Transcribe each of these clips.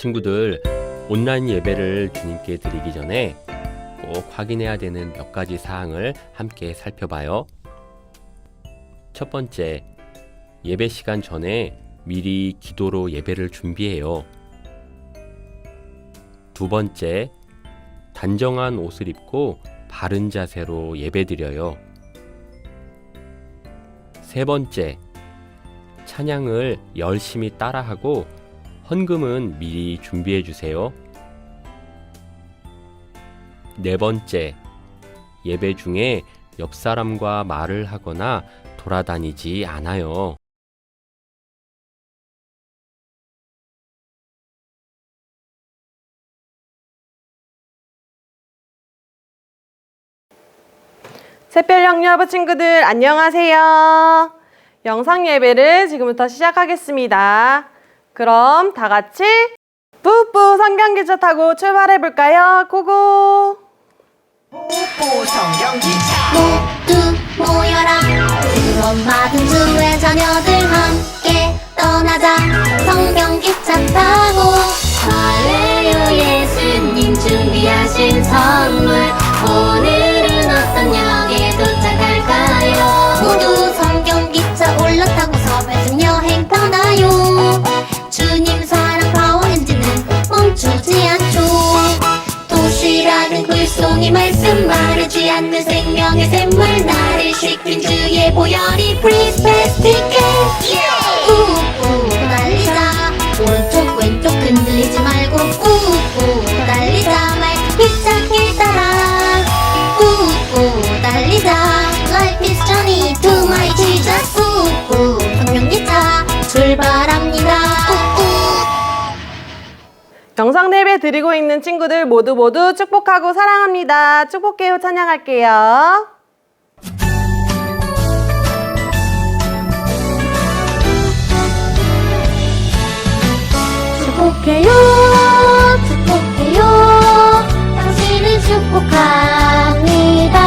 친구들, 온라인 예배를 주님께 드리기 전에 꼭 확인해야 되는 몇 가지 사항을 함께 살펴봐요. 첫 번째, 예배 시간 전에 미리 기도로 예배를 준비해요. 두 번째, 단정한 옷을 입고 바른 자세로 예배 드려요. 세 번째, 찬양을 열심히 따라하고 헌금은 미리 준비해 주세요. 네 번째, 예배 중에 옆 사람과 말을 하거나 돌아다니지 않아요. 새별 영유아부 친구들 안녕하세요. 영상 예배를 지금부터 시작하겠습니다. 그럼 다 같이 뿌뿌 성경 기차 타고 출발해 볼까요? 고고. 뽀뽀 성경 기차. 모두 모여라. 그 엄마든 주의 자녀들 함께 떠나자. 성경 기차 타고. 할례요 예수님 준비하신 선물. 오늘은 어떤 역 주님 사랑 파워 엔진은 멈추지 않죠. 도시락은 글송이 말씀 마르지 않는 생명의 샘물 나를 시킨 주의 보혈이 ticket 드리고 있는 친구들 모두 모두 축복하고 사랑합니다. 축복해요 찬양할게요. 축복해요 축복해요 당신을 축복합니다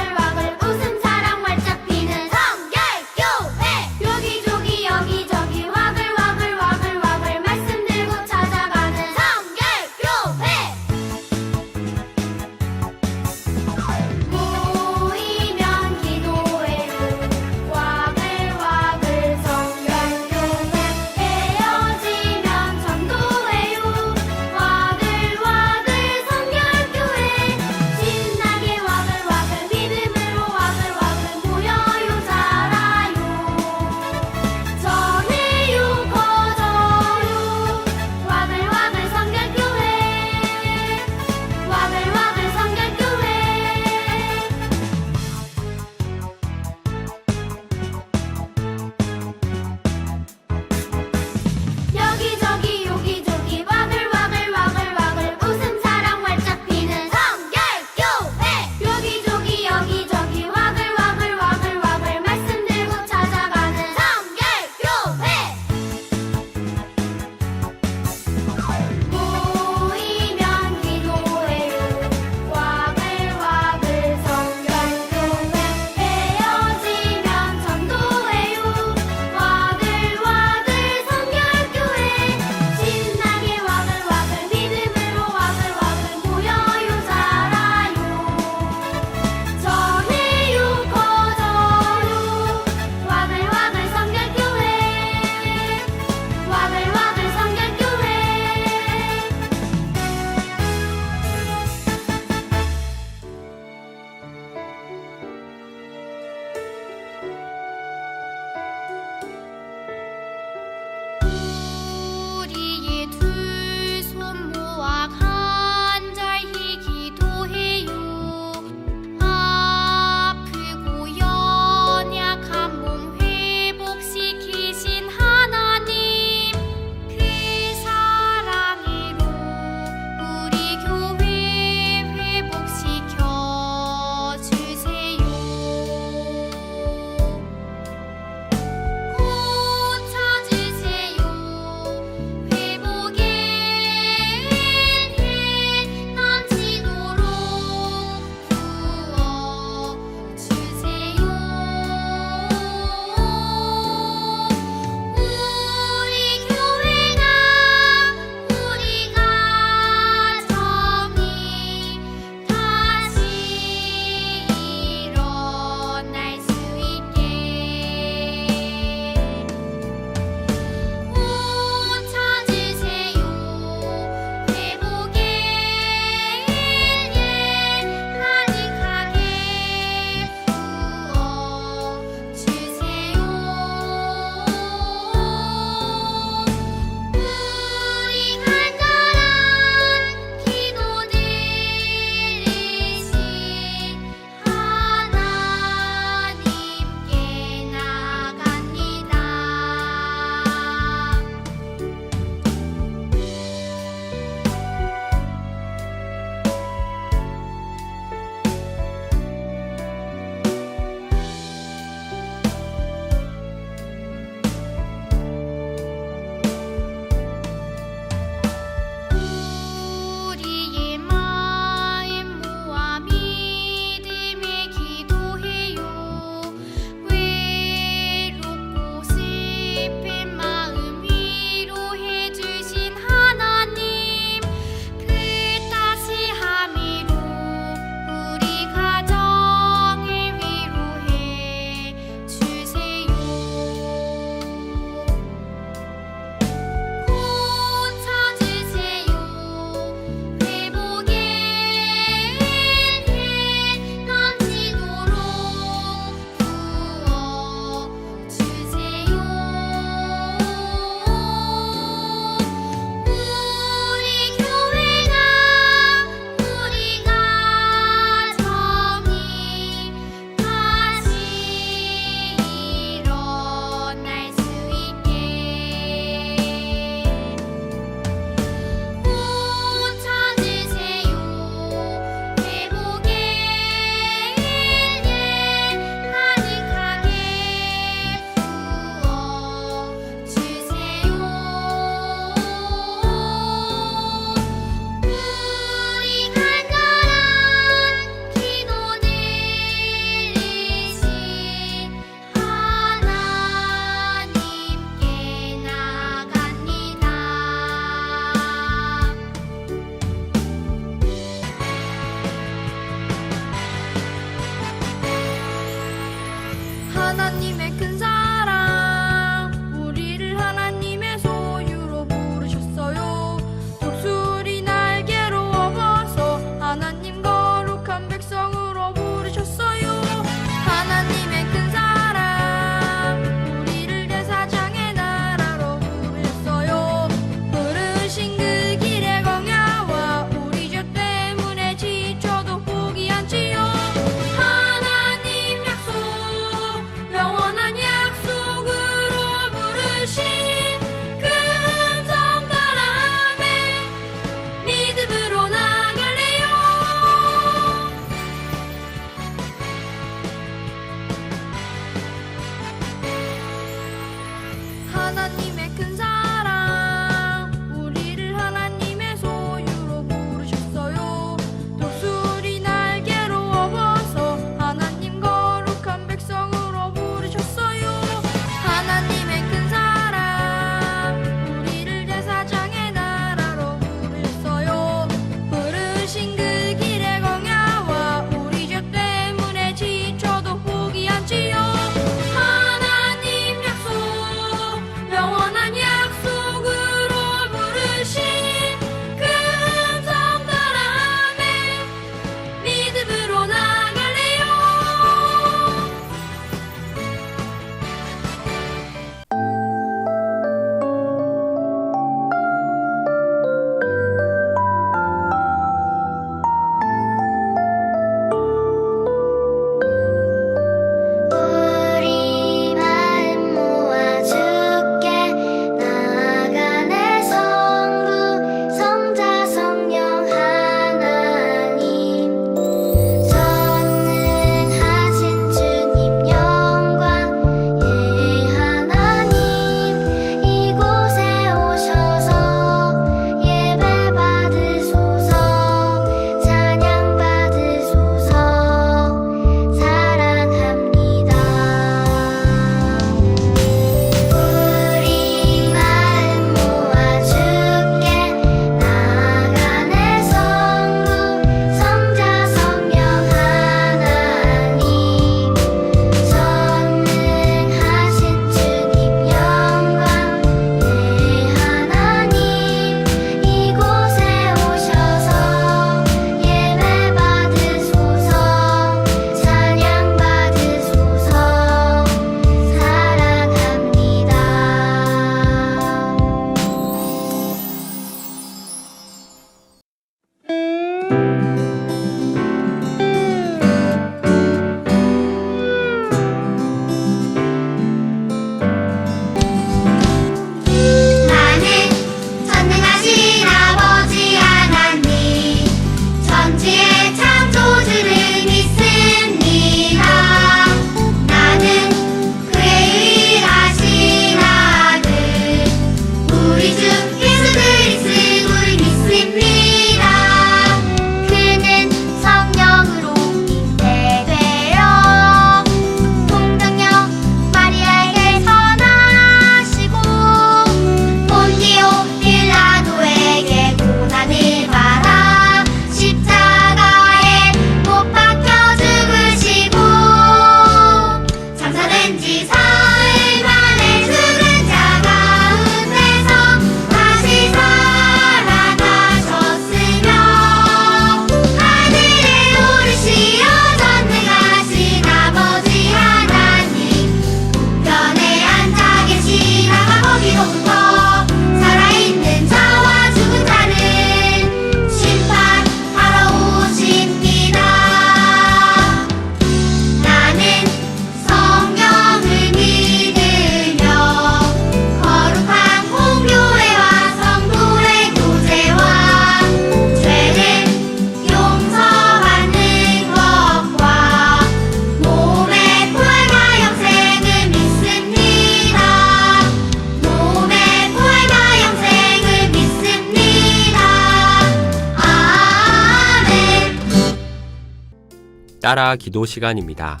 따라 기도 시간입니다.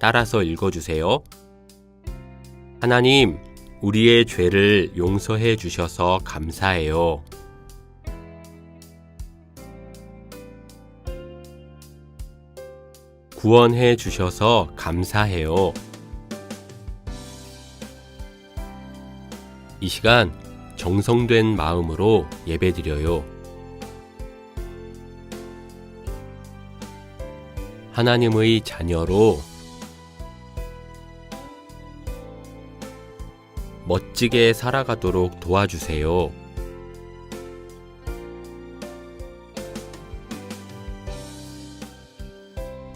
따라서 읽어주세요. 하나님, 우리의 죄를 용서해 주셔서 감사해요. 구원해 주셔서 감사해요. 이 시간 정성된 마음으로 예배드려요. 하나님의 자녀로 멋지게 살아가도록 도와주세요.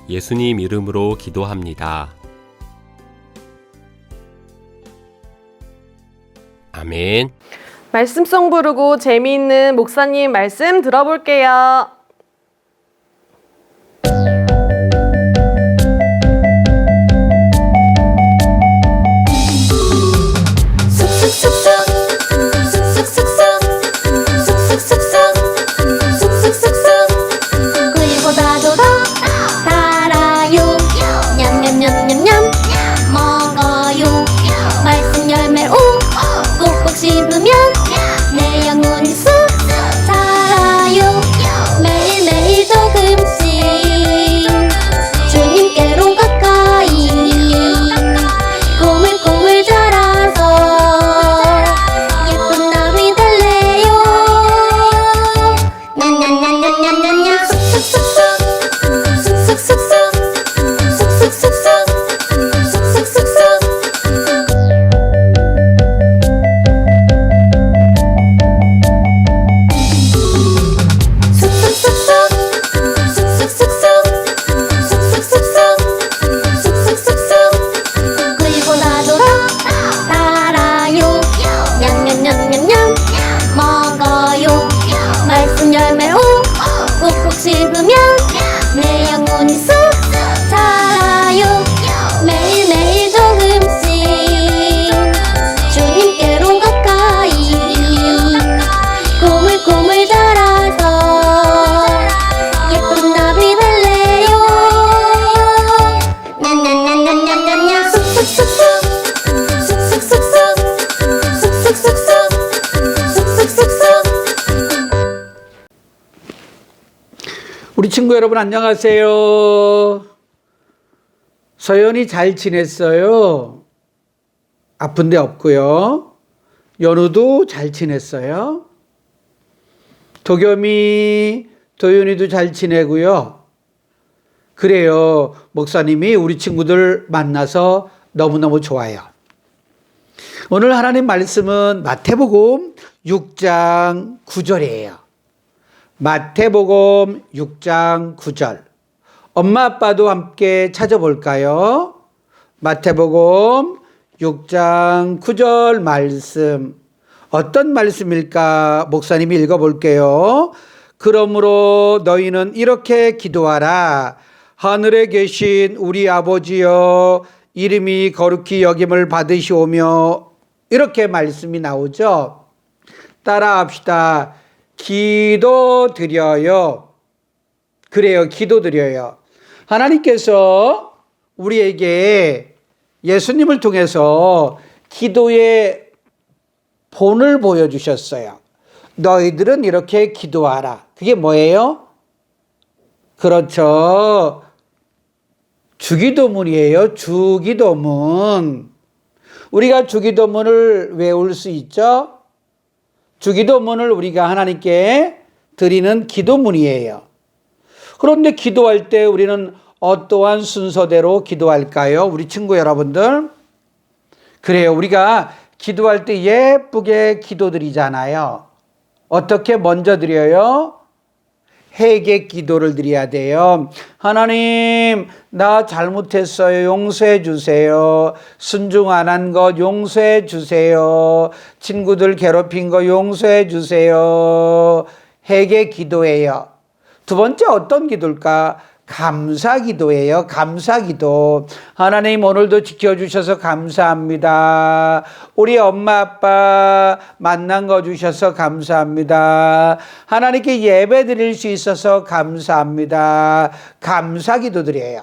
예수님 이름으로 기도합니다. 아멘. 말씀 송 부르고 재미있는 목사님 말씀 들어볼게요. 여러분 안녕하세요. 서연이 잘 지냈어요? 아픈 데 없고요. 연우도 잘 지냈어요? 도겸이, 도윤이도 잘 지내고요. 그래요. 목사님이 우리 친구들 만나서 너무너무 좋아요. 오늘 하나님 말씀은 마태복음 6장 9절이에요. 마태복음 6장 9절. 엄마 아빠도 함께 찾아볼까요? 마태복음 6장 9절 말씀. 어떤 말씀일까? 목사님이 읽어볼게요. 그러므로 너희는 이렇게 기도하라. 하늘에 계신 우리 아버지여, 이름이 거룩히 여김을 받으시오며, 이렇게 말씀이 나오죠. 따라 합시다. 기도 드려요. 그래요. 기도 드려요. 하나님께서 우리에게 예수님을 통해서 기도의 본을 보여주셨어요. 너희들은 이렇게 기도하라. 그게 뭐예요? 그렇죠. 주기도문이에요. 주기도문. 우리가 주기도문을 외울 수 있죠? 주기도문을 우리가 하나님께 드리는 기도문이에요. 그런데 기도할 때 우리는 어떠한 순서대로 기도할까요? 우리 친구 여러분들. 그래요. 우리가 기도할 때 예쁘게 기도드리잖아요. 어떻게 먼저 드려요? 회개 기도를 드려야 돼요. 하나님, 나 잘못했어요. 용서해 주세요. 순종 안 한 것 용서해 주세요. 친구들 괴롭힌 거 용서해 주세요. 회개 기도예요. 두 번째 어떤 기도일까? 감사기도예요. 감사기도. 하나님 오늘도 지켜주셔서 감사합니다. 우리 엄마 아빠 만난 거 주셔서 감사합니다. 하나님께 예배 드릴 수 있어서 감사합니다. 감사기도 드려요.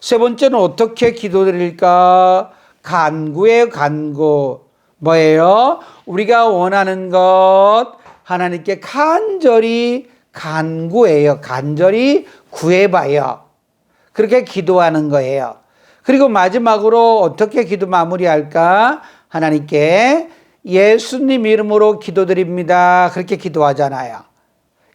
세 번째는 어떻게 기도 드릴까? 간구예요, 간구. 뭐예요? 우리가 원하는 것 하나님께 간절히 간구해요. 간절히 구해봐요. 그렇게 기도하는 거예요. 그리고 마지막으로 어떻게 기도 마무리할까? 하나님께 예수님 이름으로 기도드립니다. 그렇게 기도하잖아요.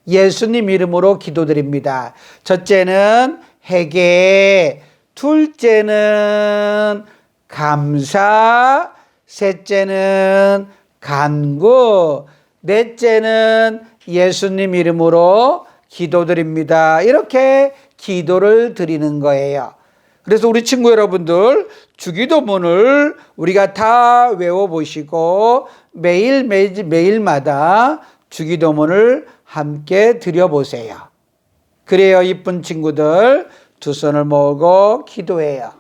예수님 이름으로 기도드립니다. 첫째는 회개, 둘째는 감사, 셋째는 간구, 넷째는 예수님 이름으로 기도드립니다. 이렇게 기도를 드리는 거예요. 그래서 우리 친구 여러분들 주기도문을 우리가 다 외워보시고 매일 매, 매일마다 주기도문을 함께 드려보세요. 그래요, 이쁜 친구들. 두 손을 모으고 기도해요.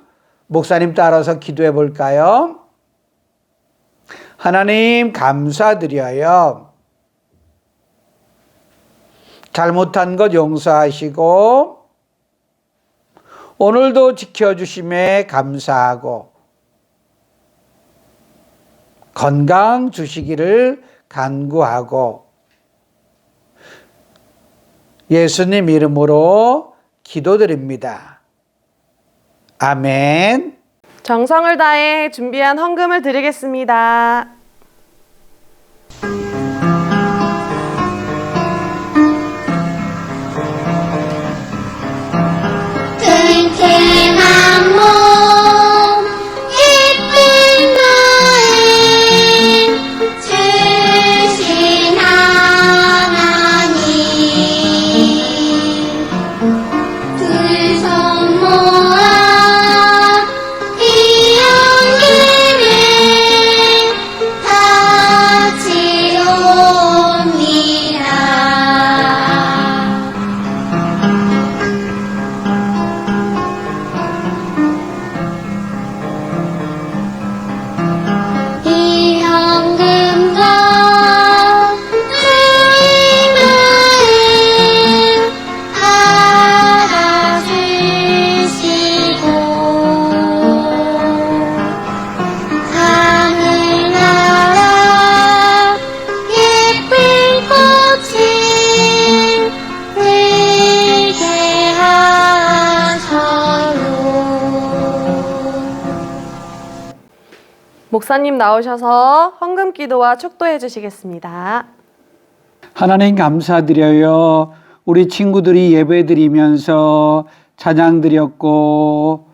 목사님 따라서 기도해 볼까요? 하나님 감사드려요. 잘못한 것 용서하시고 오늘도 지켜주심에 감사하고 건강 주시기를 간구하고 예수님 이름으로 기도드립니다. 아멘. 정성을 다해 준비한 헌금을 드리겠습니다. 목사님 나오셔서 헌금 기도와 축도해 주시겠습니다. 하나님 감사드려요. 우리 친구들이 예배 드리면서 찬양 드렸고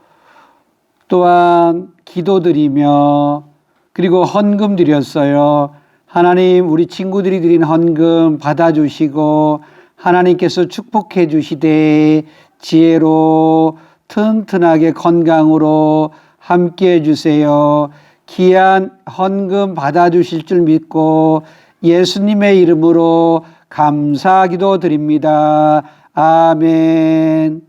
또한 기도 드리며 그리고 헌금 드렸어요. 하나님 우리 친구들이 드린 헌금 받아주시고 하나님께서 축복해 주시되 지혜로 튼튼하게 건강으로 함께 해주세요. 귀한 헌금 받아주실 줄 믿고 예수님의 이름으로 감사 기도 드립니다. 아멘.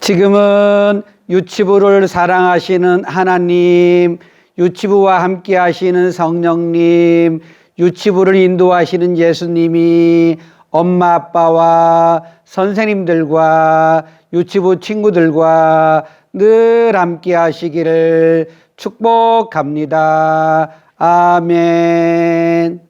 지금은 유치부를 사랑하시는 하나님, 유치부와 함께 하시는 성령님, 유치부를 인도하시는 예수님이 엄마 아빠와 선생님들과 유치부 친구들과 늘 함께 하시기를 축복합니다. 아멘.